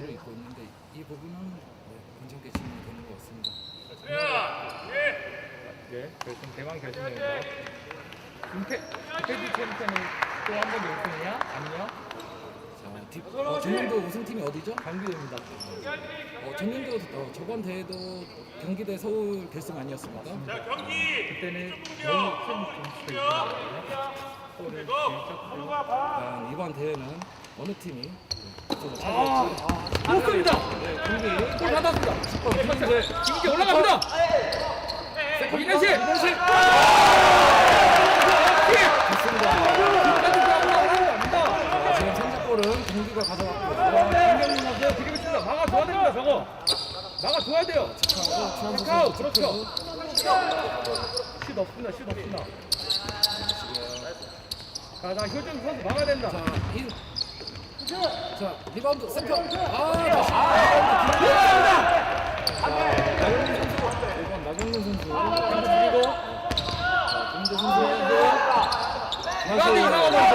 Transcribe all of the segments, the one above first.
길을 잇고 있는데 이 부분은 네, 괜찮게 진행이 되는 것 같습니다. 예, 결승 대망 결승입니다. 김태 김태주 챔피언은 또한번 연승이야? 아니요. 자, 뒷, 어, 전년도 우승팀이 어디죠? 강규입니다. 어, 전년도 어, 저번 대회도 경기대 서울 결승 아니었습니까? 그때는 너무 큰 점수가 있었거든요. 이번 대회는 어느 팀이 좀 아, 아, 좋습니다. 골 받았습니다. 10번 김민재, 김민재 올라갑니다. 좋습니다. 자, 지금 선제골은 경기가 가져갔고 김경민 선수 드리블 칩니다. 막아줘야 됩니다. 저거. 막아줘야 돼요. 선수 그렇죠. 슛 없습니다. 슛 없습니다. 자, 자 효준 선수 막아야 된다. 자, 리바운드 센터. 아, 다시. 나경민 선수. 이번 나경민 선수. 그리고 자, 김재 선수. 가드 이상한 선수.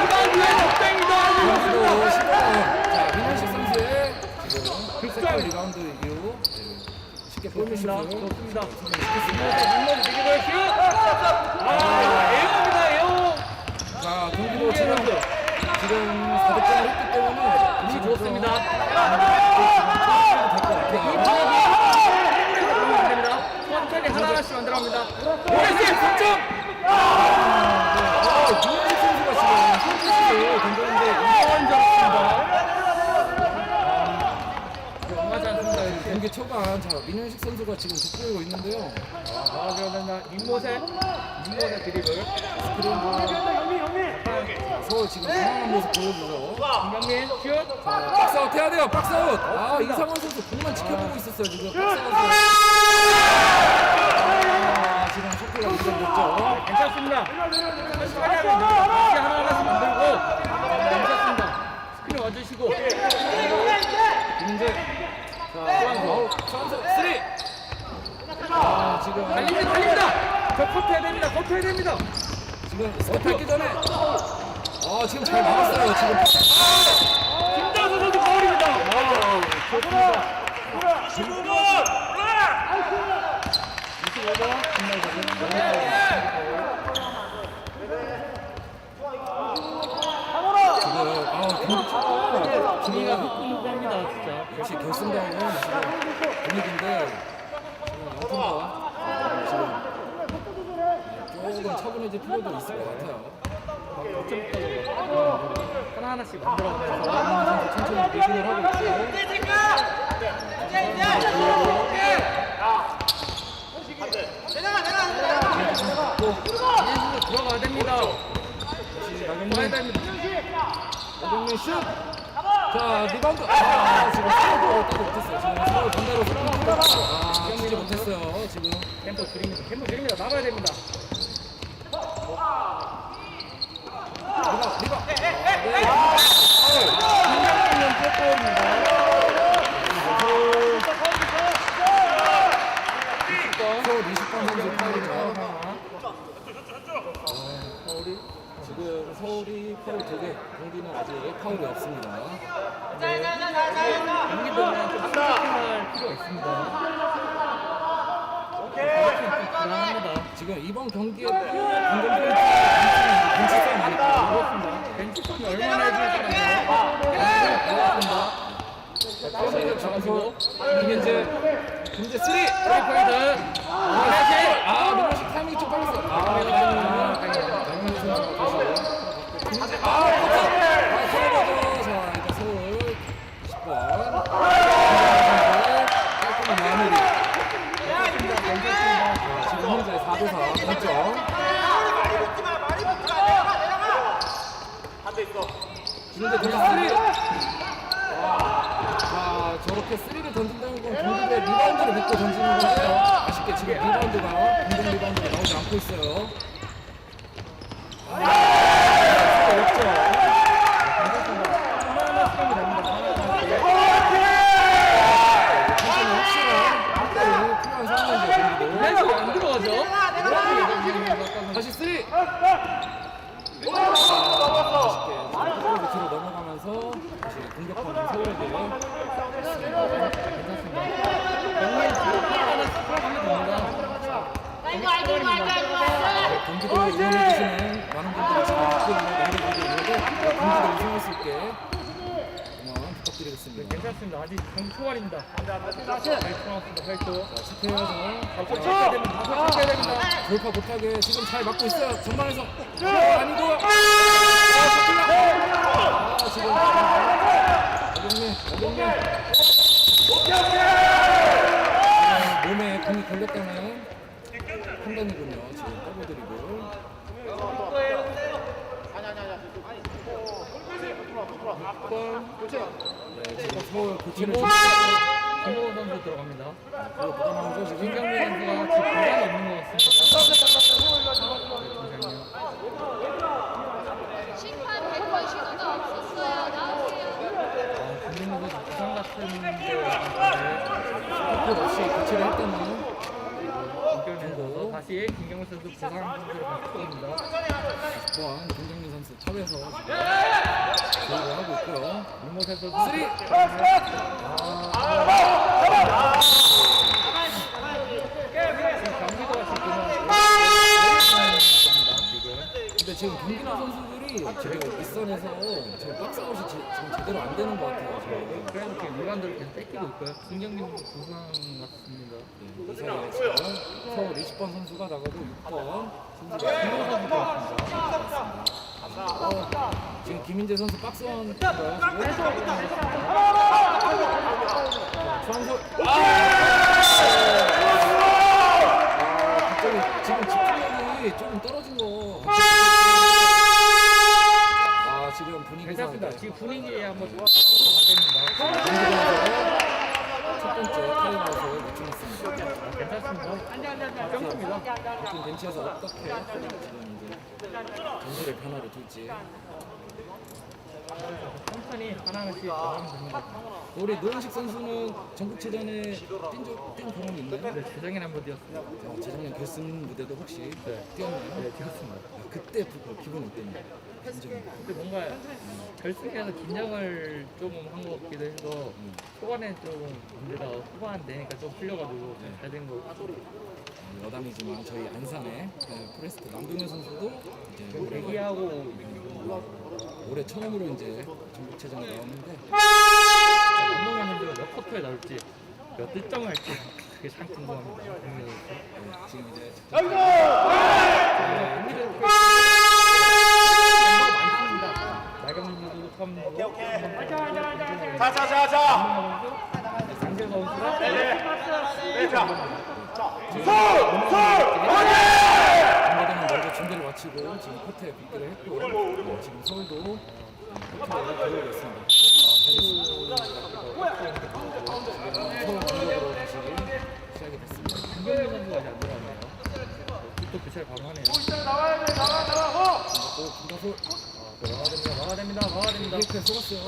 리바운드의 덕땡이다. 선수도 15번. 자, 민현식 선수의 지금 득점 리바운드 이후 예, 되게 슛. 아, 에어입니다. 에어. 자, 경기도 지금 지금 4득점을 했기 때문에 분위기 좋습니다. 됩니다. 천천히 하나하나씩 만들어갑니다. 오레스 3점. 아, 김현식 선수가 지금 손짓을 던졌는데 이건 잡습니다. 맞지 초반 자 민현식 선수가 지금 득점하고 있는데요. 아, 그러면 임모세, 임모세 드리블. 서울 지금 당황한 모습 보여주죠. 김경민 슛. 박스아웃 해야 돼요. 박스아웃. 아 이상원 선수 공만 지켜보고 있었어요 지금. 박스아웃. 아 지금 셔틀가 기절됐죠. 괜찮습니다. 천천히 하면 됩니다. 다시 하나 하나씩 만들고. 괜찮습니다. 스크린 와주시고. 김재. 자 아웃. 선수 쓰리. 아 지금 달립니다, 달립니다. 저 커트해야 됩니다, 커트해야 됩니다. 지금 스텝하기 전에. 아 지금 잘 막았어요 지금. 김다수 선수 파울입니다. 아, 좋습니다. 25번 김다수 지금 아 경기 초반 분위기가 지금 후끈후끈합니다, 진짜. 역시 지금 분위기인데 지금 양팀과 지금 조금 차분해질 필요도 있을 것 같아요. 하나 하나씩 만들어가면서. 선수 천천히 배팅을 하고 있고 이제는 들어가야 됩니다. 다시 들어가야 나경민 됩니다. 나경민 슛! 자 리바운드 아 지금 서로 따로 못했어요. 지금 서로 반대로 서로 아 치지 못했어요. 지금 캠프 드립니다. 캠프 드립니다. 나가야 됩니다. 네. 김경민은 빼골입니다. 서울 20번 선수 파울이죠. 서울이 지금 서울이 파울 두 개, 경기는 아직 파울이 없습니다. 경기도는 좀 스타팅할 필요가 있습니다. 불안합니다. 지금 이번 경기에 포인트 벤치 싸움 아닐까요? 그렇습니다. 벤치성이 얼마나 해주냐에 따라서 자, 잡아서 김현재, 김재 쓰리! 프리 포인트. 아, 민호식 타이밍이 좀 빨랐어. 아, 다행이네요. 양민호 선수가 다시. 김현재, 아, 커터! 아, 커버죠. 자, 일단 서울 10번. 깔끔한 마무리. 자, 지금 현재 4대4 동점. 김현재 던져 쓰리! 자, 저렇게 쓰리를 던진다는 건 경기대 리바운드를 믿고 던지는 건데요. 아쉽게 지금 리바운드가, 공동 리바운드가 나오지 않고 있어요. 아, 없죠. 하나하나 시간이 됩니다. 굉장히 확실한 한골이 필요한 상황인데, 경기도. 벤치 안 들어가죠? 다시 쓰리! 쉽게 끝으로 뒤로 넘어가면서 다시 공격하는 서울에게 괜찮습니다. 경기는 지금 하나는 풀어가면 됩니다. 경기도 응원해주시는 많은 분들이 지금 댓글로 남겨주고 있는데 경기도 우승할 수 있게 응원 부탁드리겠습니다. 괜찮습니다. 아직 경기 초반입니다. 8초 남았습니다. 8초. 자, 체크해야죠. 바꿔 쳐야 됩니다. 바꿔 쳐야 됩니다. 돌파 못하게 지금 잘 막고 있어요. 어, 아니고 아. 아, 지금 어경민, 어경민. 네, 몸에 공이 걸렸다는 판단이군요. 지금 더블 드리블. 네, 지금 서울 김호 좀 김호 선수 들어갑니다. 그거 부담하죠 지금. 김경민 선수가 지금 부상이 없는 것 같습니다. 네, 심판 백번 신호도 없었어요. 나오세요. 아, 김경민 선수 부상 같은데 같은데 것 없이 교체를 했다는 김경민 선수 다시 김경민 선수 부상 선수로 바꾸입니다. 또한 김정민 선수 탑에서 교육을 하고 있고요. 윤모세 선수 쓰리. 경기도가 지금 지금 근데 지금 김기나 선수들이 지금 윗선에서 지금 박스아웃이 지- 지금 제대로 안 되는 것 같아요. 지금. 그래서 이렇게 물관들을 계속 뺏기고 있고요. 김경민 부상 같습니다. 이 사이에 지금 서울 20번 선수가 나가고 6번 선수가 김호 선수 들어왔습니다. 어, 지금 김인재 선수 박스원 지금? 주한솔 아, 갑자기 지금 집중력이 조금 떨어진 거. 아 지금 분위기가 괜찮습니다. 네. 지금 분위기에 한번 첫 번째 타임아웃을 맞춰냈습니다. 괜찮습니다. 정도입니다. 지금 벤치에서 어떻게 지금 이제 전술의 변화를 둘지. 천천히 하나씩 나가면 됩니다. 우리 노현식 선수는 전국체전에 뛴, 적, 뛴 경험이 있나요? 네, 재정이 한번 뛰었습니다. 어, 재작년 결승 무대도 혹시 네. 뛰었나요? 네, 뛰었습니다. 아, 그때 부- 어, 기분이 어땠나요? 감정이. 근데 뭔가 결승에서 긴장을 조금 한 것 같기도 해서 음. 초반에 조금 문제가 후반 되니까 좀 풀려가지고 잘된 거. 같아요. 어, 여담이지만 저희 안산의 네, 프레스트 남동현 선수도 이제 올해, 대기하고 올해 처음으로 이제 전국체전에 나왔는데 남동현 선수가 몇 쿼터에 나올지 몇 득점을 할지 그게 참 궁금합니다. 네, 지금 이제 경기도 많습니다. 나경민 선수도 처음 오케이 오케이. 자 자 자자. 상대 선수가 중간에는 먼저 준비를 마치고 지금 코트에 복귀를 했고 어, 지금 서울도 코트에 들어오고 있습니다. 아, 지금 시작이 됐습니다. 김경민 선수가 아직 안 들어왔네요. 또 교체를 바로 하네요. 또 김다솔 아, 또 나가야 됩니다. 나가야 됩니다. 나가야 됩니다. 이렇게 쏘았어요.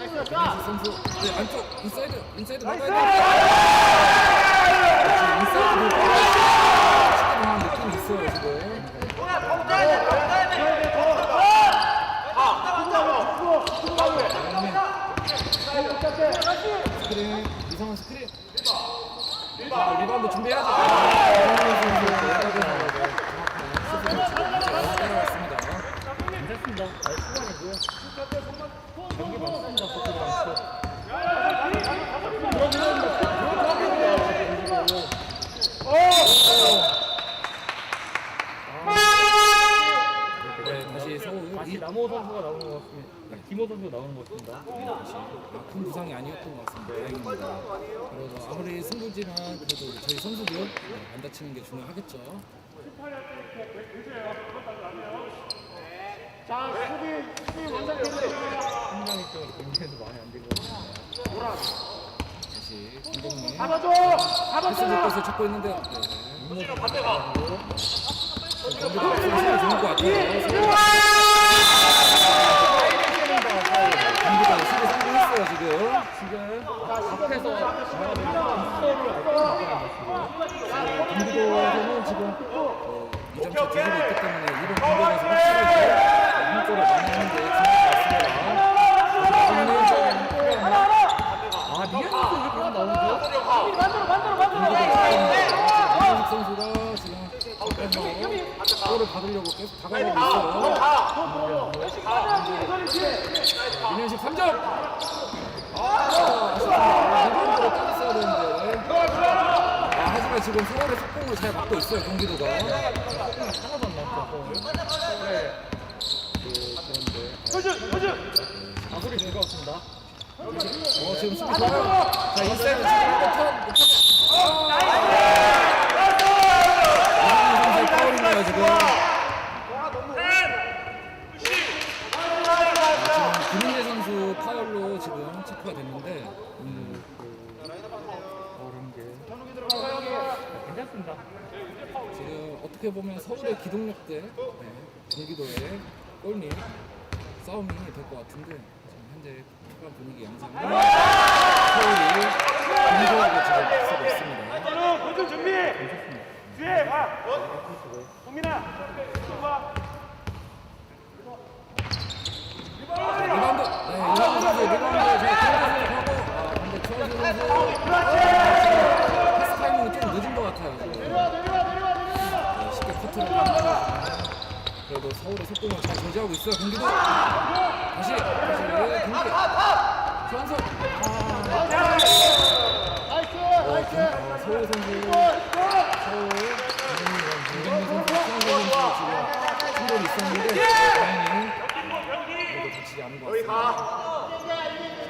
김민수 선수 네, 안쪽 인사이드 인사이드 돼. 인사이드 시도하는 느낌이 있어요 리바운드. 괜찮습니다. 잘 수고하고요. 경기 많습니다. 김호 선수가 나오는 것 같습니다. 아, 큰 부상이 아니었던 것 같습니다. 다행입니다. 그래서 아무리 승부지만 그래도 저희 선수들 네, 안 다치는 게 중요하겠죠. 심장이 좀 굉장히 많이 안 되고. 다시 김동민 잡아줘 패스 잡아줘 곳을 찾고 있는데 네. 김호 반대 가고. 경기도 박수가 좋은 것 같아요. 경기가 수비 성공했어요 지금. 앞에서. 경기도에서는 지금 어, 이점차 뒤지고 있기 때문에 이번 공격에서 중요할 것 같습니다. 아? 이현식 받으려고 계속 다가가고 있어요. 민현식 3점! 아, 아쉽습니다. 리바운드로 따졌어야 되는데. 아, 하 지금 서울의 속공을 잘 막고 있어요, 경기도가. 하나도 안 나왔죠. 서울에 그, 그런데. 아 소리 즐거웠습니다. 어, 지금 수비 좋아요. 자, 인사이드 게 괜찮습니다. 지금 어떻게 보면 서울의 기동력 대 네, 경기도의 골밑 싸움이 될 것 같은데 지금 현재 특별한 분위기 양상은 서울이 공조하게 지금 앞서고 있습니다. 도전 준비. 뒤에 봐. 동민아. 자, 리바운드, 네, 이상훈 선수 리바운드 잘 들어가려고 하고 아, 근데 최원준 선수 아, 패스 타이밍이 좀 늦은 것 같아요. 지금. 네, 쉽게 커트를 가면서 그래도 서울의 속공을 잘 저지하고 있어요. 경기도 다시 다시 경기 최원선 아, 어, 김, 어, 서울 선수 서울 김정민 선수 김정민 선수 지금 충돌이 있었는데 다행히 모두 다치지 않은 것 같습니다.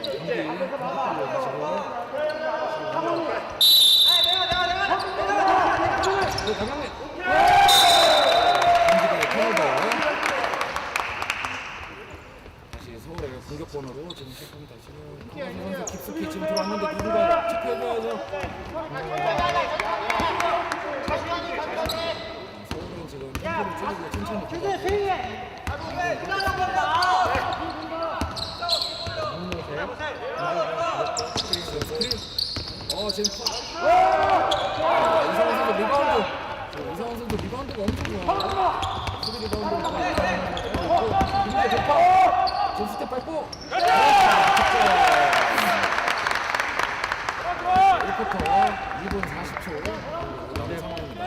경기 경기로 가시고 그 강영민 경기도의 턴오버 다시 서울의 공격권으로 지금 들 어가고 어 지금 파- 아, 이상원 선수 리바운드. 저 이상원 선수 리바운드가 엄청 좋아. 수비 리바운드가 있고 김민재 돌파 점수 때 밟고. 1쿼터 2분 40초 남은 상황입니다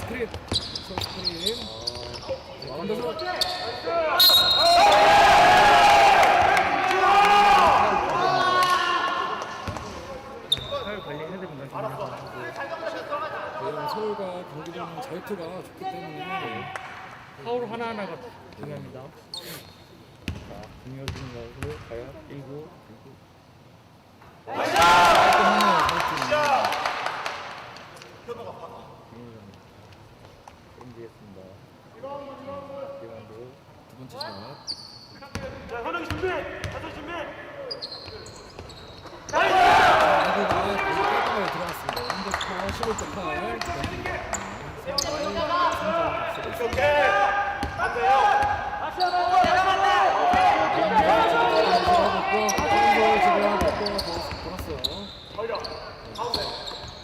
스크린 저 스크린 완전서 잘 관리해야 됩니다. 대형 서울과 경기도는 자유투가 좋기 때문에 파울 하나하나가 중요합니다. 자, 김효진 선수 과연 1구 깔끔하네요 자유투는 준비했습니다. 리바운드 두 번째 샷 자, 현웅 준비. 다섯 준비. 이구가 깔끔하게 들어갔습니다 현재 스코어 15점 8 오케이. 맞아요.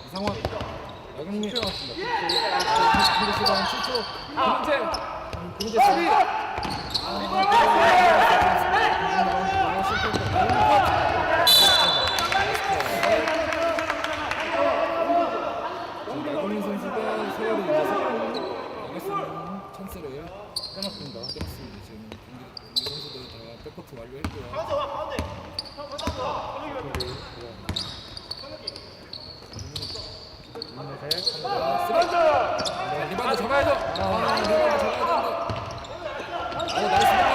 이상원 여경민 시간 7초 김민재 김민재 수비 여경민 선수가 서울이 이제 석공 나갈 수 있는 찬스를 빼놨습니다. 빼놨습니다. 지금 경기, 경기 선수들 다 백코트 완료했고요. 김효진 자, 쓰리. 네, 리바운드 잡아야죠. 아, 리바운드 잡아야 되는데. 오, 나이스다.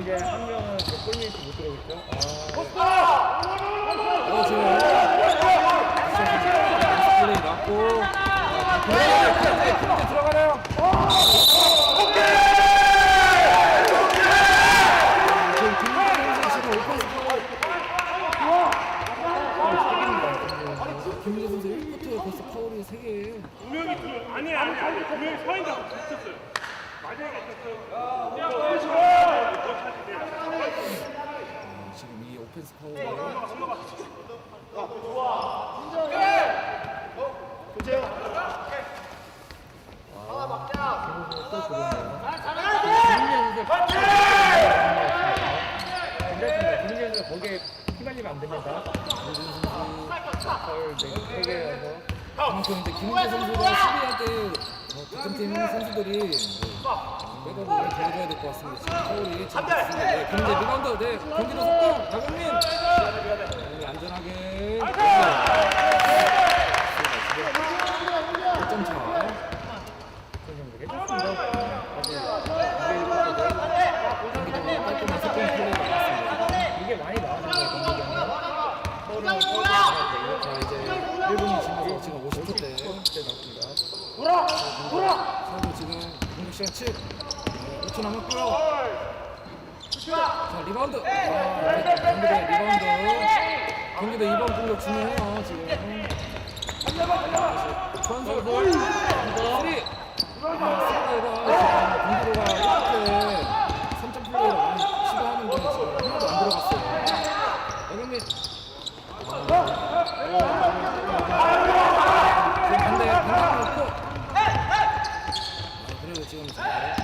이제 한 명은 그 골밑이 못 들어오겠죠? 지금. 스크린 맞고. 아, 들어가네요. 김민재 들어가네요. 지금 김민재 선수 지금 오펜스 파울. 김민재 선수 1쿼터에 벌써 파울이 3개예요. 분명히 그 아니 아니 아니 분명히 서 있다고 붙였어요. 마지막에 붙였어요. 오펜스 오펜스 파울. 또 그러네요. 김민재 선수 김민재 선수 거기에 휘말리면 안 됩니다. 네 그만큼 이제 김은재 선수가 수비할 때 어, 같은 팀 선수들이 뭐, 백업을 도와줘야 될 것 같습니다. 지금 서울이 잘 됐습니다. 네, 김은재 리바운드, 네, 경기도 속공, 나국민. 네, 안전하게. 1점 차. 그 정도 해줬습니다. 경기도 깔끔한 속공 플레이가 나왔습니다. 이게 많이 나왔는 거예요, 경기장은. 서울은 자, 이제 1분이 지나서 지금 50초 때. 때 나옵니다. 서울 지금 공격 시간 7. 5초 남았고요. 자, 리바운드. 아, 네, 경기대 리바운드. 경기대 이번 공격 중요해요, 지금. 추한솔 볼. 쓰리. 스리가 공기도가 이렇게 3점 플레이를 시도하는데 지금 안 들어갔어요. 지금 반대, 반대 놓고. 아, 그래도 지금 잘.